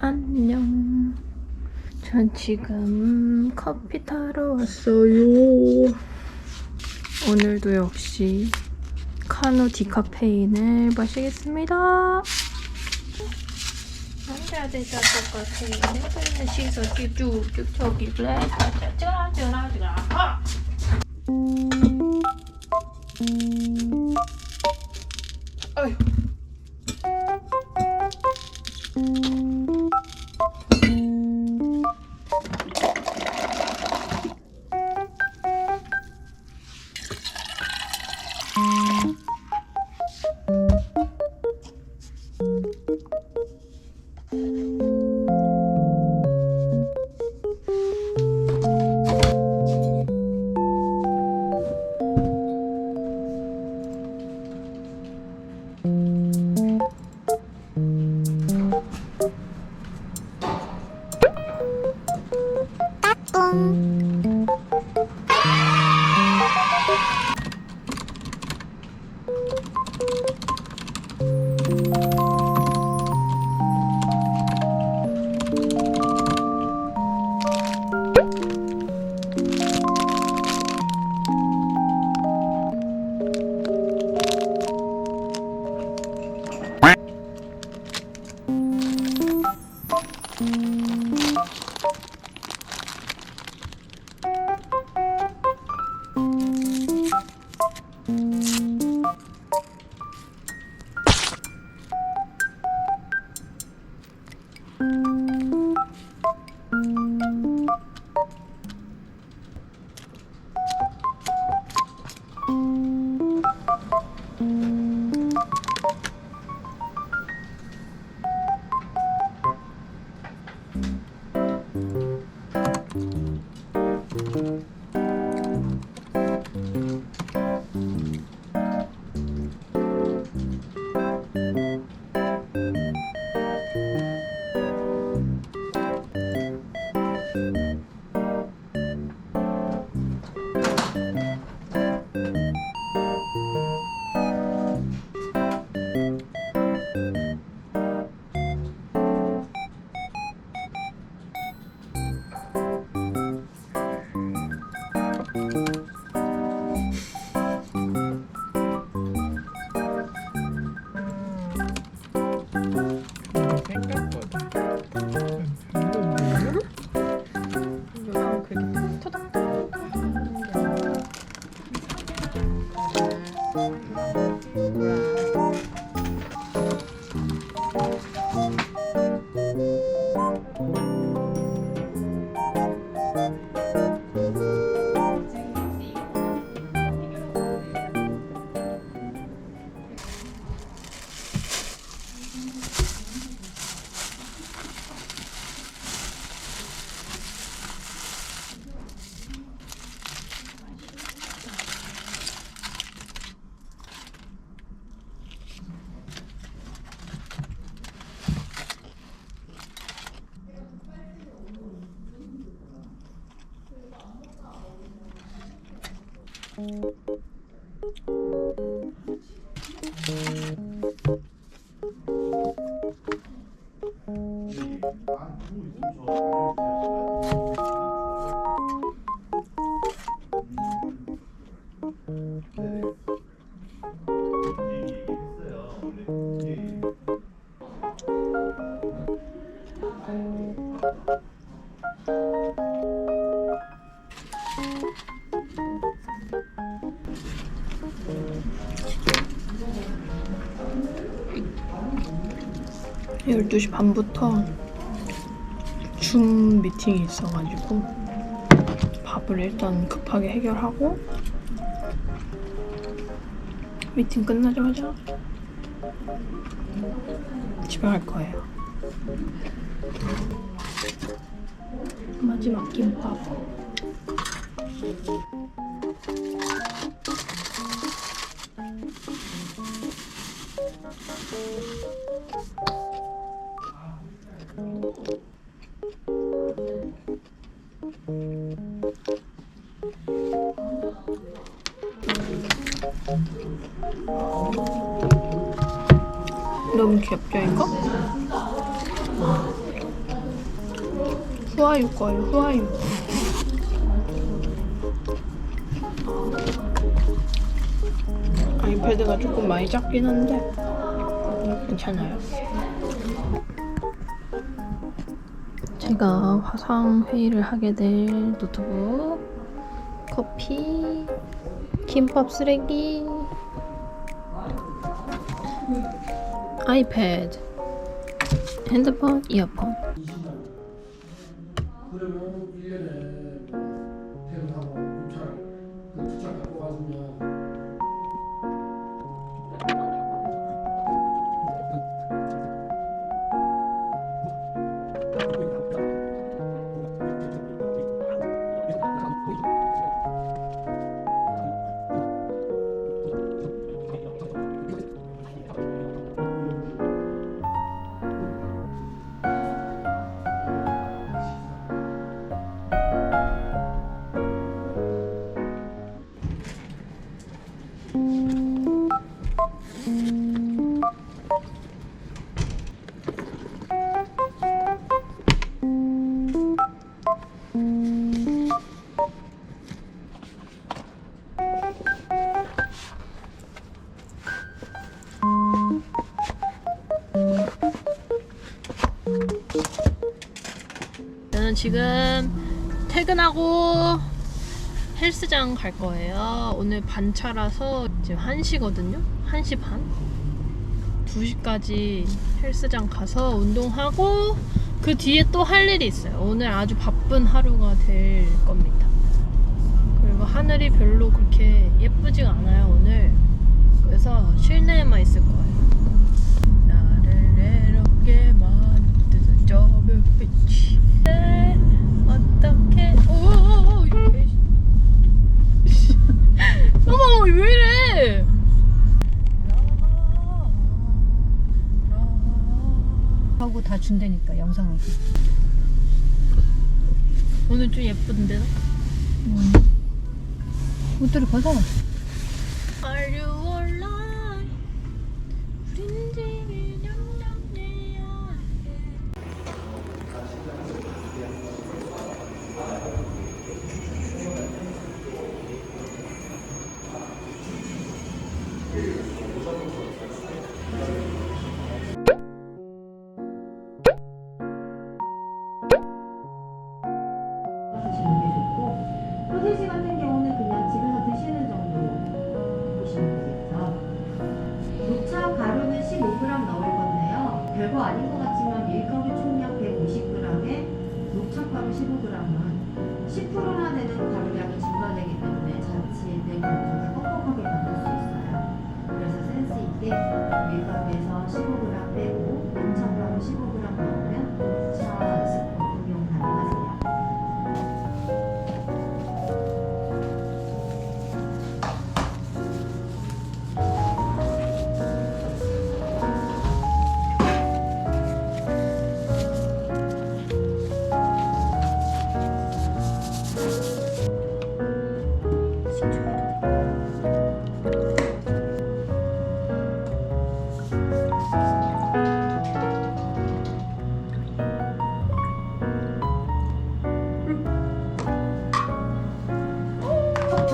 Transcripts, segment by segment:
안녕. 전 지금 커피 타러 왔어요. 오늘도 역시 카누 디카페인을 마시겠습니다. 되자 똑같아. 맨날 씻어 쭉쭉 저기 그래. 짜라 짜라 짜라. 아! 아유. 네. 12시 반부터 줌 미팅이 있어가지고 밥을 일단 급하게 해결하고 미팅 끝나자마자 집에 갈 거예요. 마지막 김밥. 거예요, 후아유. 아이패드가 조금 많이 작긴 한데 괜찮아요. 제가 화상 회의를 하게 될 노트북, 커피, 김밥 쓰레기, 아이패드, 핸드폰, 이어폰. 저는 지금 퇴근하고 헬스장 갈 거예요. 오늘 반차라서 지금 1시거든요. 1시 반? 2시까지 헬스장 가서 운동하고 그 뒤에 또 할 일이 있어요. 오늘 아주 바쁜 하루가 될 겁니다. 그리고 하늘이 별로 그렇게 예쁘지가 않아요, 오늘. 그래서 실내에만 있을 거예요. 오늘 좀 예쁜데 옷들을 벗어. Are you alive? 우린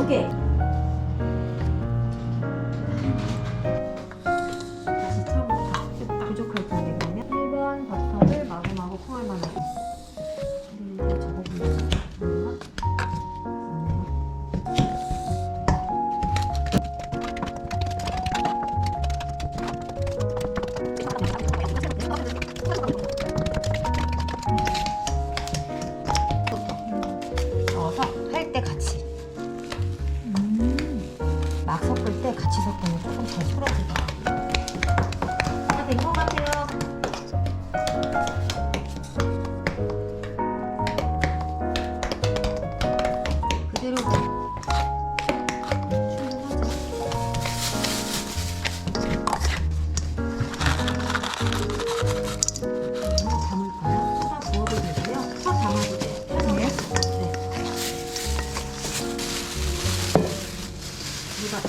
okay.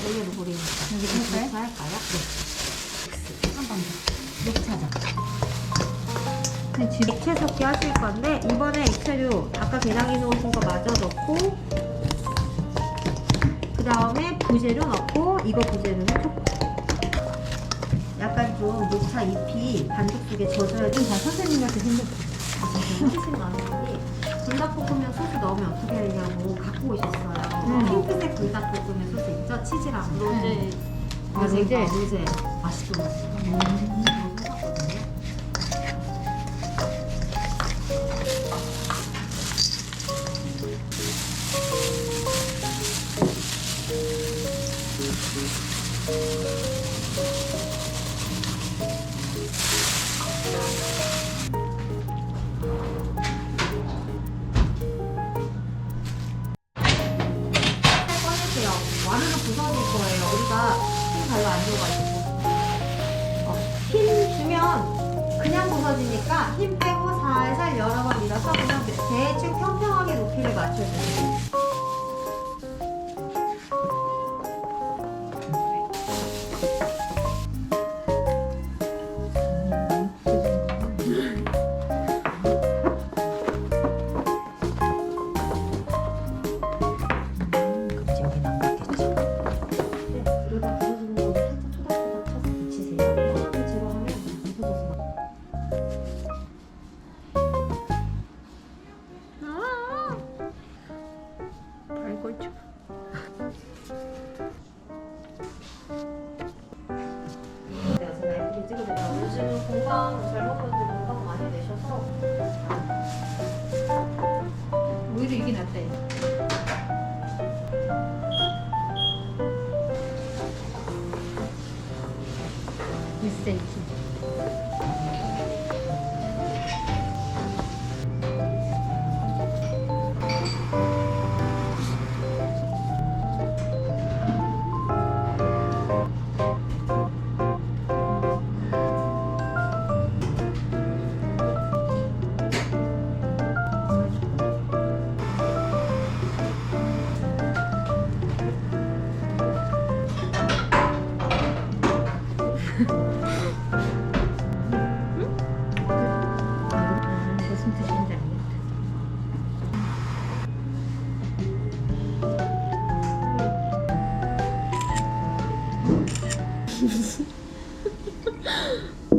여기로 버리니까 여기 녹차 할까요? 네. 한번 더. 녹차죠. 근데 집 액체 섞기 하실 건데 이번에 액체류 아까 계량해 놓으신 거 부재료 넣고 이거 부재료는 조금 약간 좀 녹차 잎이 반죽 속에 젖어야 좀다 선생님한테 생겼어 훨씬 많으니 불닭볶음면 소스 넣으면 어떻게 하냐고 갖고 오셨어요 음. 핑크색 불닭볶음면 소스 있죠? 치즈랑 로제 아, 로제? 어, 로제 맛있더라고요 음. 부서지니까 힘 빼고 살살 여러 번 밀어서 그냥 대충 평평하게 높이를 맞춰주세요. café. Isso aqui.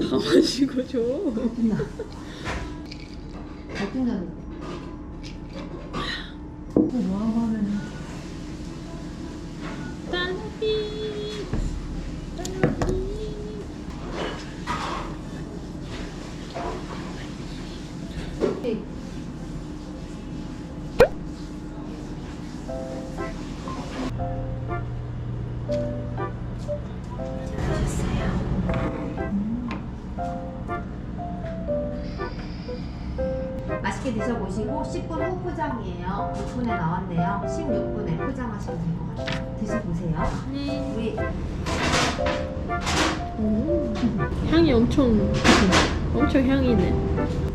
다 마시고 줘 어떤 뭐하고 하면은. 딸 드셔보시고 10분 후 포장이에요. 6분에 나왔네요. 16분에 포장하시면 될 것 같아요. 드셔보세요. 네. 우리 오, 향이 엄청 엄청 향이네